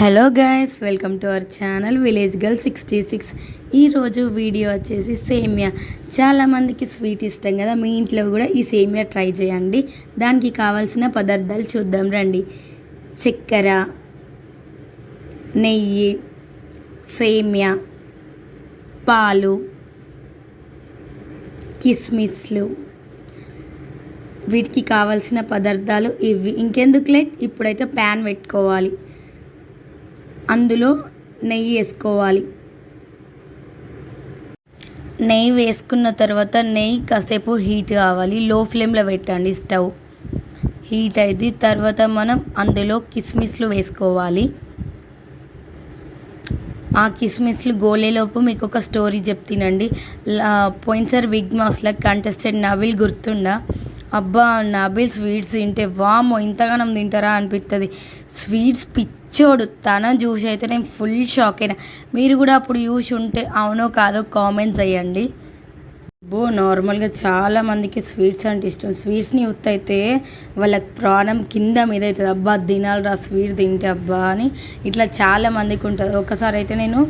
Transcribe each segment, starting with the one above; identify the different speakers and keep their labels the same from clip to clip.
Speaker 1: Hello guys welcome to our channel village girl sixty six. ఈరోజు video వచ్చేసి సేమియా. చాలామందికి స్వీట్ ఇష్టం కదా మీ ఇంట్లో కూడా ఈ సేమియా ట్రై చేయండి. దానికి కావాల్సిన పదార్థాలు చూద్దాం రండి. చక్కెర నెయ్యి సేమియా పాలు కిస్మిస్లు. వీటికి కావాల్సిన పదార్థాలు ఇవి. ఇంకెందుకు లేట్ ఇప్పుడైతే ప్యాన్ పెట్టుకోవాలి. అందులో నెయ్యి వేసుకోవాలి. నెయ్యి వేసుకున్న తర్వాత నెయ్యి కాసేపు హీట్ కావాలి. లో ఫ్లేమ్లో పెట్టండి స్టవ్. హీట్ అయింది తర్వాత మనం అందులో కిస్మిస్లు వేసుకోవాలి. ఆ కిస్మిస్లు గోలేలోపు మీకు ఒక స్టోరీ చెప్తానండి. పోయినసారి బిగ్ మాస్లో కంటెస్టెంట్ నవిల్ గుర్తుండా అబ్బా నబిల్ స్వీట్స్ తింటే వామో ఇంతగానం తింటారా అనిపిస్తుంది స్వీట్స్ పిచ్చోడు తన చూసి అయితే నేను ఫుల్ షాక్ అయినా. మీరు కూడా అప్పుడు చూసి ఉంటే అవునో కాదో కామెంట్స్ అయ్యండి బో నార్మల్గా చాలామందికి స్వీట్స్ అంటే ఇష్టం. స్వీట్స్ని ఉత్తైతే వాళ్ళకి ప్రాణం కింద మీద అవుతుంది అబ్బా రా స్వీట్ తింటే అబ్బా అని ఇట్లా చాలా మందికి ఉంటుంది. ఒకసారి అయితే నేను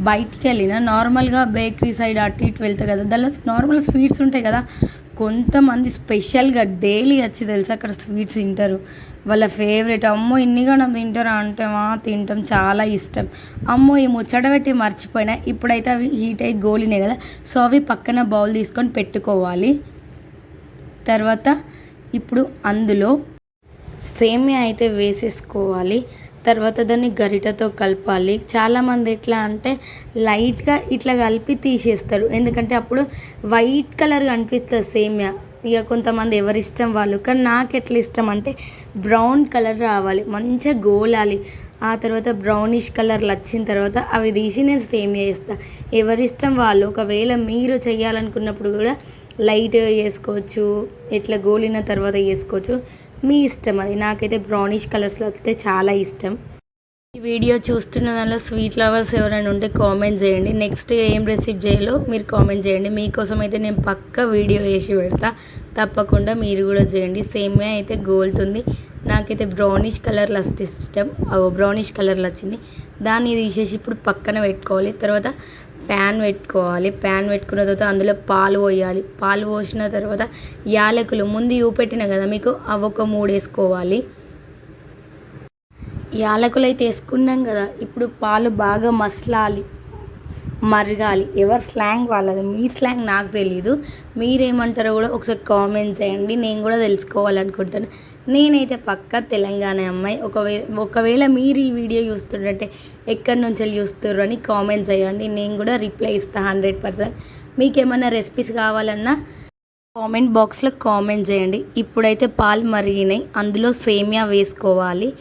Speaker 1: బయటికి వెళ్ళిన. నార్మల్గా బేకరీ సైడ్ అటు ఇటు వెళ్తా కదా దానిలో నార్మల్ స్వీట్స్ ఉంటాయి కదా కొంతమంది స్పెషల్గా డైలీ వచ్చి తెలుసు అక్కడ స్వీట్స్ తింటారు. వాళ్ళ ఫేవరెట్. అమ్మో ఇన్నిగానం తింటారా అంటే మా తింటాం చాలా ఇష్టం. అమ్మో ఈ ముచ్చట పెట్టి మర్చిపోయినా. ఇప్పుడైతే అవి హీట్ అయ్యి గోలినాయి కదా. సో అవి పక్కన బౌల్ తీసుకొని పెట్టుకోవాలి. తర్వాత ఇప్పుడు అందులో సేమియా అయితే వేసేసుకోవాలి. తర్వాత దాన్ని గరిటతో కలపాలి. చాలామంది ఎట్లా అంటే లైట్గా ఇట్లా కలిపి తీసేస్తారు. ఎందుకంటే అప్పుడు వైట్ కలర్ కనిపిస్తుంది సేమియా. ఇక కొంతమంది ఎవరిష్టం వాళ్ళు. కానీ నాకు ఎట్లా ఇష్టం అంటే బ్రౌన్ కలర్ రావాలి. మంచిగా గోలాలి. ఆ తర్వాత బ్రౌనిష్ కలర్లు వచ్చిన తర్వాత అవి తీసి నేను సేమియా వేస్తాను ఎవరిష్టం వాళ్ళు. ఒకవేళ మీరు చేయాలనుకున్నప్పుడు కూడా లైట్గా వేసుకోవచ్చు. ఇట్లా గోలిన తర్వాత వేసుకోవచ్చు. మీ ఇష్టం అది. నాకైతే బ్రౌనిష్ కలర్స్లో వస్తే చాలా ఇష్టం. ఈ వీడియో చూస్తున్న దానిలో స్వీట్ లవర్స్ ఎవరైనా ఉంటే కామెంట్ చేయండి. నెక్స్ట్ ఏం రెసిపీ చేయాలో మీరు కామెంట్ చేయండి. మీకోసం అయితే నేను పక్క వీడియో వేసి పెడతా. తప్పకుండా మీరు కూడా చేయండి. సేమే అయితే గోల్తుంది. నాకైతే బ్రౌనిష్ కలర్లు వస్తే ఇష్టం. బ్రౌనిష్ కలర్లు వచ్చింది. దాన్ని తీసేసి ఇప్పుడు పక్కన పెట్టుకోవాలి. తర్వాత ప్యాన్ పెట్టుకోవాలి. ప్యాన్ పెట్టుకున్న తర్వాత అందులో పాలు పోయాలి. పాలు పోసిన తర్వాత యాలకులు ముందు చూపెట్టిన కదా మీకు? అవి ఒక మూడు వేసుకోవాలి. యాలకులు అయితే వేసుకున్నాం కదా ఇప్పుడు పాలు బాగా మసలాలి. మరగాలి. ఎవరి స్లాంగ్ వాళ్ళది? మీ స్లాంగ్ నాకు తెలీదు. మీరేమంటారో కూడా ఒకసారి కామెంట్ చేయండి. నేను కూడా తెలుసుకోవాలనుకుంటాను. నేనైతే పక్క తెలంగాణ అమ్మాయి. ఒకవేళ ఒకవేళ మీరు ఈ వీడియో చూస్తుంటే ఎక్కడి నుంచి చూస్తారు అని కామెంట్ చేయండి. నేను కూడా రిప్లై ఇస్తాను హండ్రెడ్ పర్సెంట్. మీకు ఏమైనా రెసిపీస్ కావాలన్నా కామెంట్ బాక్స్లో కామెంట్ చేయండి. ఇప్పుడైతే పాలు మరిగినాయి. అందులో సేమియా వేసుకోవాలి.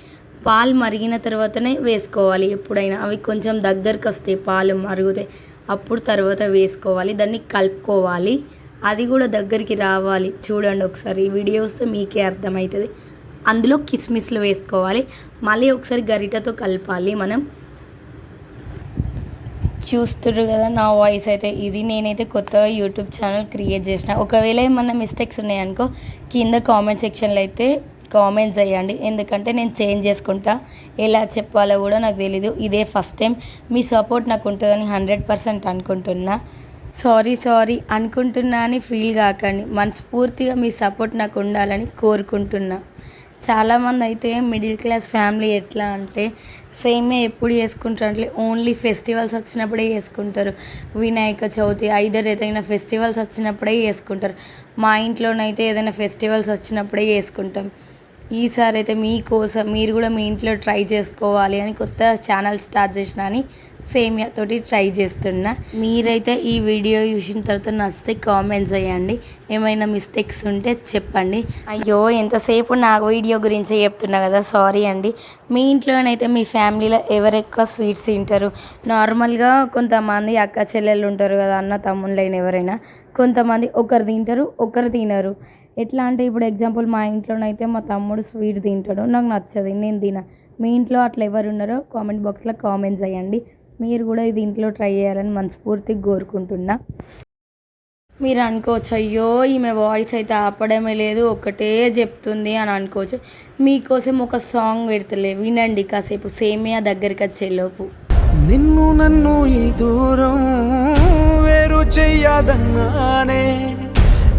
Speaker 1: పాలు మరిగిన తర్వాతనే వేసుకోవాలి ఎప్పుడైనా. అవి కొంచెం దగ్గరికి వస్తాయి పాలు మరుగుతాయి అప్పుడు తర్వాత వేసుకోవాలి. దాన్ని కలుపుకోవాలి. అది కూడా దగ్గరికి రావాలి. చూడండి ఒకసారి వీడియో వస్తే మీకే అర్థమవుతుంది. అందులో కిస్మిస్లు వేసుకోవాలి. మళ్ళీ ఒకసారి గరిటతో కలపాలి మనం. చూస్తున్నారు కదా నా వాయిస్ అయితే ఇది. నేనైతే కొత్తగా యూట్యూబ్ ఛానల్ క్రియేట్ చేసిన. ఒకవేళ ఏమన్నా మిస్టేక్స్ ఉన్నాయనుకో కింద కామెంట్ సెక్షన్లో అయితే కామెంట్స్ చేయండి. ఎందుకంటే నేను చేంజ్ చేసుకుంటా. ఎలా చెప్పాలో కూడా నాకు తెలీదు. ఇదే ఫస్ట్ టైం మీ సపోర్ట్ నాకు ఉంటుందని హండ్రెడ్ పర్సెంట్ అనుకుంటున్నా. సారీ సారీ అనుకుంటున్నా అని ఫీల్ కాకండి. మనస్ఫూర్తిగా మీ సపోర్ట్ నాకు ఉండాలని కోరుకుంటున్నా. చాలామంది అయితే మిడిల్ క్లాస్ ఫ్యామిలీ ఎట్లా అంటే సేమే ఎప్పుడు చేసుకుంటారు అంటే ఓన్లీ ఫెస్టివల్స్ వచ్చినప్పుడే చేసుకుంటారు. వినాయక చవితి ఐదర్ ఏదైనా ఫెస్టివల్స్ వచ్చినప్పుడే చేసుకుంటారు. మా ఇంట్లోనైతే ఏదైనా ఫెస్టివల్స్ వచ్చినప్పుడే చేసుకుంటాం. ఈసారి అయితే మీకోసం మీరు కూడా మీ ఇంట్లో ట్రై చేసుకోవాలి అని కొత్త ఛానల్ స్టార్ట్ చేసిన అని సేమియాతోటి ట్రై చేస్తున్నా. మీరైతే ఈ వీడియో చూసిన తర్వాత నచ్చితే కామెంట్స్ చేయండి. ఏమైనా మిస్టేక్స్ ఉంటే చెప్పండి. అయ్యో ఎంతసేపు నా వీడియో గురించి చెప్తున్నా కదా సారీ అండి. మీ ఇంట్లోనైతే మీ ఫ్యామిలీలో ఎవరు ఎక్కువ స్వీట్స్ తింటారు? నార్మల్గా కొంతమంది అక్క చెల్లెళ్ళు ఉంటారు కదా అన్న తమ్ముళ్ళైన ఎవరైనా. కొంతమంది ఒకరు తింటారు ఒకరు తినరు. ఎట్లా అంటే ఇప్పుడు ఎగ్జాంపుల్ మా ఇంట్లోనైతే మా తమ్ముడు స్వీట్ తింటాడు నాకు నచ్చదు నేను తిన. మీ ఇంట్లో అట్లా ఎవరు ఉన్నారో కామెంట్ బాక్స్లో కామెంట్స్ చేయండి. మీరు కూడా ఇది ఇంట్లో ట్రై చేయాలని మనస్ఫూర్తిగా కోరుకుంటున్నా. మీరు అనుకోవచ్చు అయ్యో ఈమె వాయిస్ అయితే ఆపడమే లేదు ఒకటే చెప్తుంది అని అనుకోవచ్చు. మీకోసం ఒక సాంగ్ పెడతలే వినండి కాసేపు సేమియా దగ్గరికి వచ్చేలోపు
Speaker 2: నిన్ను నన్ను ఈ దూరం వేరు చెయ్యదన్నానే.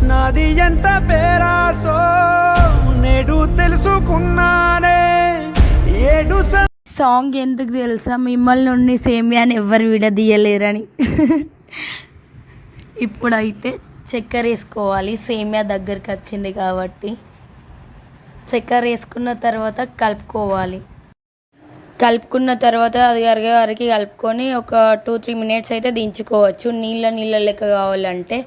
Speaker 2: నాది ఎంత పేరాసో నేడు తెలుసుకున్నానే. ఏడు
Speaker 1: సాంగ్ ఎందుకు తెలుసా? మిమ్మల్ని నుండి సేమియాని ఎవరు విడదీయలేరని. ఇప్పుడైతే చక్కెర వేసుకోవాలి. సేమియా దగ్గరికి వచ్చింది కాబట్టి చక్కెర వేసుకున్న తర్వాత కలుపుకోవాలి. కలుపుకున్న తర్వాత అది కరిగే వరకు కలుపుకొని ఒక టూ త్రీ మినిట్స్ అయితే దించుకోవచ్చు. నీళ్ళ నీళ్ళ లెక్క కావాలంటే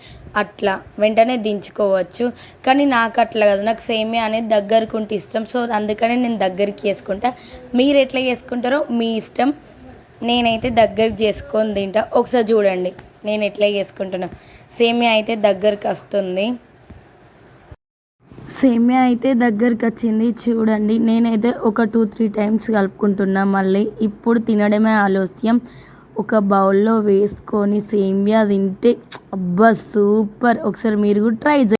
Speaker 1: అట్లా వెంటనే దించుకోవచ్చు. కానీ నాకు అట్లా కాదు. నాకు సేమియా అనేది దగ్గరకు ఉంటే ఇష్టం. సో అందుకనే నేను దగ్గరికి చేసుకుంటా. మీరు ఎట్లా చేసుకుంటారో మీ ఇష్టం. నేనైతే దగ్గర చేసుకొని తింటా. ఒకసారి చూడండి. నేను ఎట్లా చేసుకుంటున్నా. సేమియా అయితే దగ్గరికి వస్తుంది. సేమియా అయితే దగ్గరికి వచ్చింది చూడండి నేనైతే ఒక టూ త్రీ టైమ్స్ కలుపుకుంటున్నా మళ్ళీ. ఇప్పుడు తినడమే ఆలస్యం. ఒక బౌల్లో వేసుకొని సేమియా తింటే అబ్బా సూపర్. ఒకసారి మీరు కూడా ట్రై చేయండి.